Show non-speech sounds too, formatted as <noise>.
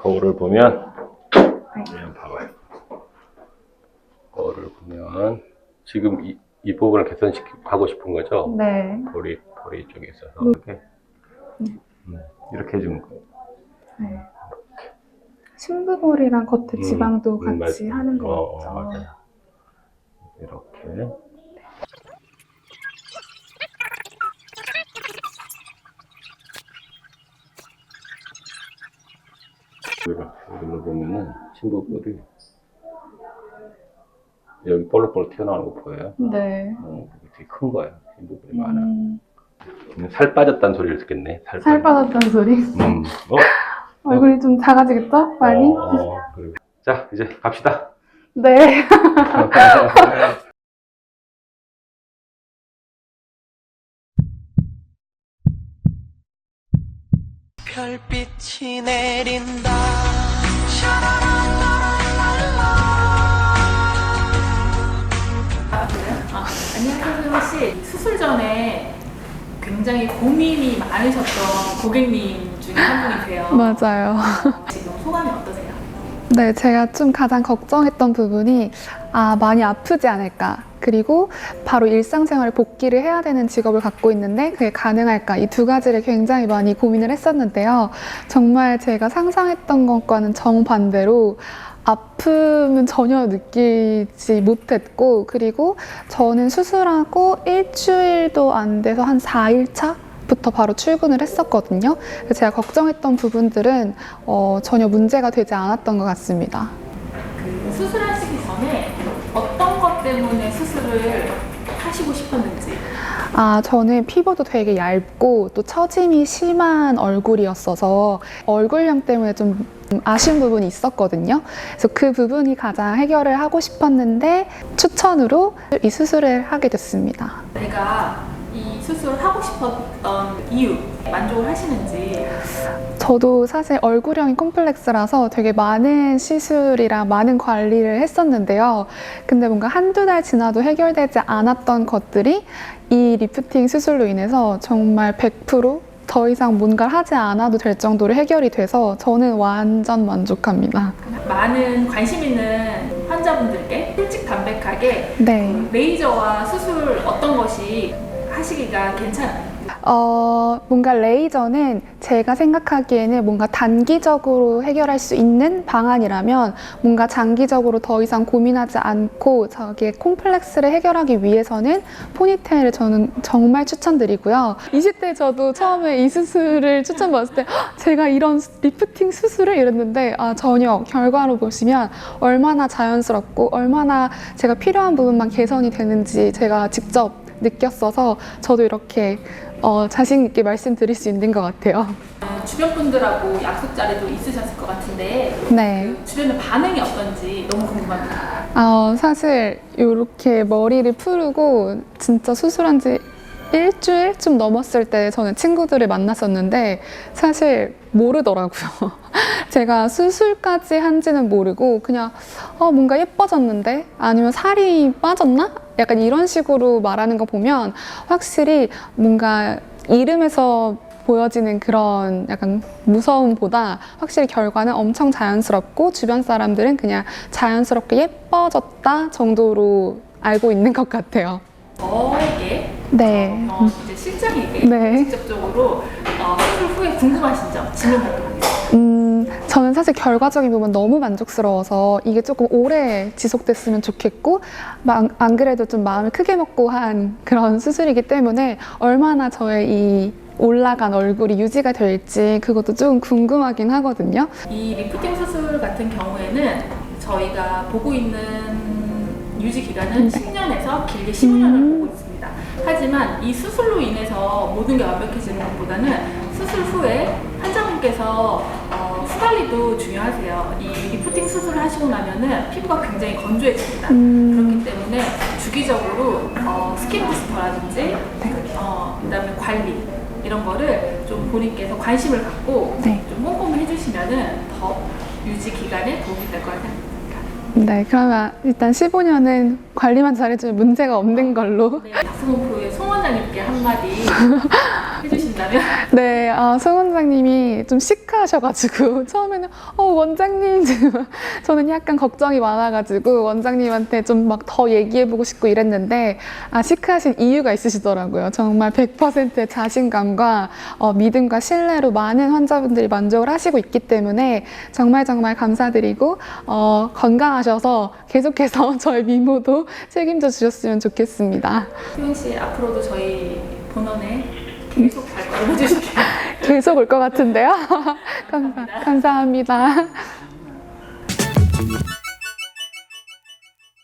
거울을 보면 네. 그냥 봐봐요. 거울을 보면 지금 이, 이 부분을 개선하고 싶은 거죠? 네. 볼이 볼이 쪽에 있어서 이렇게 음, 이렇게 해주는 거예요. 네. 심부볼이랑 겉에 지방도 음, 같이 맞- 하는 거 어. 어, 맞아요. 이렇게 이렇게 눌러보면은 심부볼이 여기 볼록볼록 튀어나오는 거 보여요? 네. 어, 되게 큰 거예요. 심부볼이 많아. 음, 살 빠졌다는 소리를 듣겠네. 살, 살 빠졌다는 소리. 음. 어? <laughs> 얼굴이 좀 작아지겠죠? 많이? 어, 어, 그리고. 자, 이제 갑시다. 네. <laughs> <laughs> 별빛이 내린다 안녕하세요, 씨. 수술 전에 굉장히 고민이 많으셨던 고객님 중에 한 분이세요. 맞아요. 지금 소감이 어떠세요? 네, 제가 좀 가장 걱정했던 부분이 아, 많이 아프지 않을까. 그리고 바로 일상생활에 복귀를 해야 되는 직업을 갖고 있는데 그게 가능할까. 이 두 가지를 굉장히 많이 고민을 했었는데요. 정말 제가 상상했던 것과는 정반대로 아픔은 전혀 느끼지 못했고, 그리고 저는 수술하고 일주일도 안 돼서 한 4일 차 부터 바로 출근을 했었거든요. 제가 걱정했던 부분들은 어, 전혀 문제가 되지 않았던 것 같습니다. 그것 수술을 하시고 싶었는지. 아, 저는 피부도 되게 얇고 또 처짐이 심한 얼굴이었어서 얼굴형 때문에 좀 아쉬운 부분이 있었거든요. 그래서 그 부분이 가장 해결을 하고 싶었는데 추천으로 이 수술을 하게 됐습니다. 내가 이 수술을 하고 싶었던 이유, 만족을 하시는지. 저도 사실 얼굴형이 콤플렉스라서 되게 많은 시술이랑 많은 관리를 했었는데요. 근데 뭔가 한두 달 지나도 해결되지 않았던 것들이 이 리프팅 수술로 인해서 정말 100%더 이상 뭔가를 하지 않아도 될 정도로 해결이 돼서 저는 완전 만족합니다. 많은 관심 있는 환자분들께 솔직 담백하게 네. 레이저와 수술 어떤 것이 하시기가 괜찮아요. 어, 뭔가 레이저는 제가 생각하기에는 뭔가 단기적으로 해결할 수 있는 방안이라면 뭔가 장기적으로 더 이상 고민하지 않고 저기에 콤플렉스를 해결하기 위해서는 포니테일을 저는 정말 추천드리고요. 20대 저도 처음에 이 수술을 추천받았을 때 "헉, 제가 이런 리프팅 수술을 이랬는데 아, 전혀 결과로 보시면 얼마나 자연스럽고 얼마나 제가 필요한 부분만 개선이 되는지 제가 직접 느꼈어서 저도 이렇게 어, 자신 있게 말씀드릴 수 있는 것 같아요. 어, 주변 분들하고 약속 자리도 있으셨을 것 같은데 네. 주변의 반응이 어떤지 너무 궁금합니다. 어, 사실 이렇게 머리를 풀고 진짜 수술한 지 일주일 좀 넘었을 때 저는 친구들을 만났었는데 사실 모르더라고요. <laughs> 제가 수술까지 한지는 모르고 그냥 어, 뭔가 예뻐졌는데 아니면 살이 빠졌나? 약간 이런 식으로 말하는 거 보면 확실히 뭔가 이름에서 보여지는 그런 약간 무서움보다 확실히 결과는 엄청 자연스럽고 주변 사람들은 그냥 자연스럽게 예뻐졌다 정도로 알고 있는 것 같아요. 저에게 네. 어, 이제 실장에게 네. 직접적으로 어, 수술 후에 궁금하신 점 질문. 음, 저는 사실 결과적인 부분 너무 만족스러워서 이게 조금 오래 지속됐으면 좋겠고, 막안 그래도 좀 마음을 크게 먹고 한 그런 수술이기 때문에 얼마나 저의 이 올라간 얼굴이 유지가 될지 그것도 조금 궁금하긴 하거든요. 이 리프팅 수술 같은 경우에는 저희가 보고 있는 유지 기간은 10년에서 길게 15년을 음. 보고 있습니다. 하지만 이 수술로 인해서 모든 게 완벽해지는 것보다는 수술 후에 환자분께서 어, 후관리도 중요하세요. 이 리프팅 수술을 하시고 나면은 피부가 굉장히 건조해집니다. 음. 그렇기 때문에 주기적으로 어, 스킨 부스터라든지 어, 그다음에 관리 이런 거를 좀 본인께서 관심을 갖고 네. 좀 꼼꼼히 해주시면은 더 유지 기간에 도움이 될 거라 생각합니다. 네, 그러면 일단 15년은 관리만 잘해주면 문제가 없는 걸로. 네, 박수홍 프로의 송 원장님께 한마디 <laughs> 해주신다면 있다면 <laughs> 네, 아, 송 원장님이 좀 시크하셔가지고 <laughs> 처음에는 어 원장님 <laughs> 저는 약간 걱정이 많아가지고 원장님한테 좀 막 더 얘기해보고 싶고 이랬는데 아 시크하신 이유가 있으시더라고요. 정말 100%의 자신감과 어, 믿음과 신뢰로 많은 환자분들이 만족을 하시고 있기 때문에 정말 정말 감사드리고 어, 건강하셔서 계속해서 저희 미모도 책임져 주셨으면 좋겠습니다. 수민 씨 앞으로도 저희 본원에 계속 잘 걸어주시길 <laughs> 계속 올 것 같은데요. <laughs> 감사, 감사합니다.